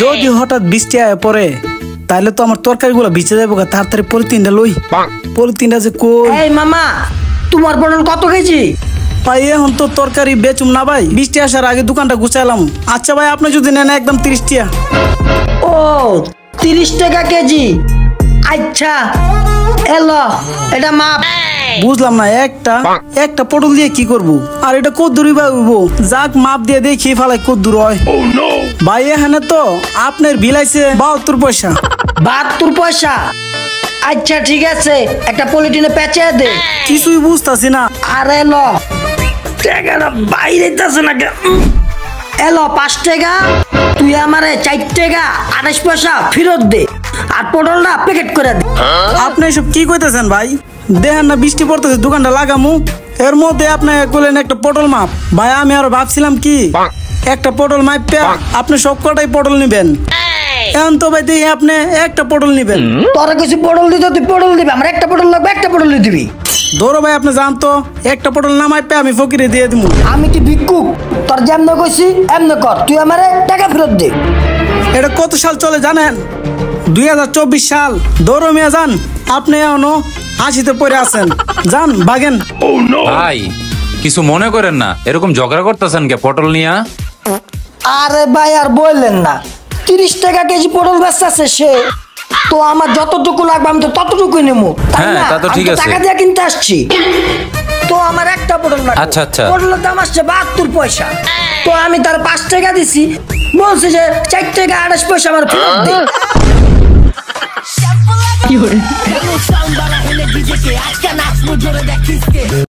যদি হঠাৎ বৃষ্টি আয় পরে তাহলে তো আমার তরকারি গুলো ভিজে যাব তাড়াতাড়ি পলিথিনটা লই। পলিথিনটা যে কই? এই মামা তোমার পটল কত কেজি? ভাই এখন তো তরকারি বেচুম না ভাই বৃষ্টি আসার আগে দোকানটা গুছাইলাম। আচ্ছা ভাই আপনি যদি নেন একদম তিরিশ টিয়া ও তিরিশ টাকা কেজি। আচ্ছা এলো এটা মাপ। বুঝলাম না একটা একটা পটল দিয়ে কি করব? আর এটা কত দূরই বা যাক মাপ দিয়ে দেখি ফালাই কত দূর হয়। ভাই এখানে তো আপনার বিলাইছে বাহাত্তর পয়সা। বাহাত্তর পয়সা? আচ্ছা ঠিক আছে একটা পলিটিনে পেঁচে দে। কিছুই বুঝতাছি না। আর টাকাটা বাইরে যাচ্ছে না এলো পাঁচ টাকা তুই আমারে চার টাকা আঠাশ পয়সা ফেরত দে আর পটলটা প্যাকেট করে দে। আপনি এসব কি কইতেছেন ভাই? দেখেন না বৃষ্টি পড়তেছে দোকানটা লাগামু। এর মধ্যে আপনি করলেন একটা পটল মাপ। ভাই আমি আরও ভাবছিলাম কি? একটা পটল মাপ পেয়া আপনি সব কটাই পটল নিবেন। এখন তো ভাই দেখি আপনি একটা পটল নিবেন। তোরা কিছু পটল দিতে তুই পটল দিবি আমার একটা পটল লাগবে একটা পটল দিবি। ধরো ভাই আপনি জানতো একটা পটল না মাপ আমি ফকিরে দিয়ে দিব আমি কি ভিক্ষুক? তোর যেমন কইছি এমন কর তুই আমারে টাকা ফেরত দে। এটা কত সাল চলে জানেন? দুই হাজার চব্বিশ সাল। ধরো মিয়া যান। আপনি এখনও আশিতে পড়ে আছেন। যান বাগেন ভাই কিছু মনে করেন না এরকম ঝগড়া করতেছেন কে পটল নিয়া? আরে ভাই আর বললেন না। তিরিশ টাকা কেজি পটল বেচতেছে সে। তো আমার যতটুকু লাগবে আমি তো ততটুকুই নেব। তাই হ্যাঁ, না? তা তো আমি ঠিক আছে। টাকা দিয়ে কিনতে আসছি। তো আমার একটা পটল লাগবে। আচ্ছা, আচ্ছা। পটলের দাম আসছে বাহাত্তর পয়সা। তো আমি তার পাঁচ টাকা দিছি। বলছে যে চার টাকা আঠাশ পয়সা আমার ফেরত দে। la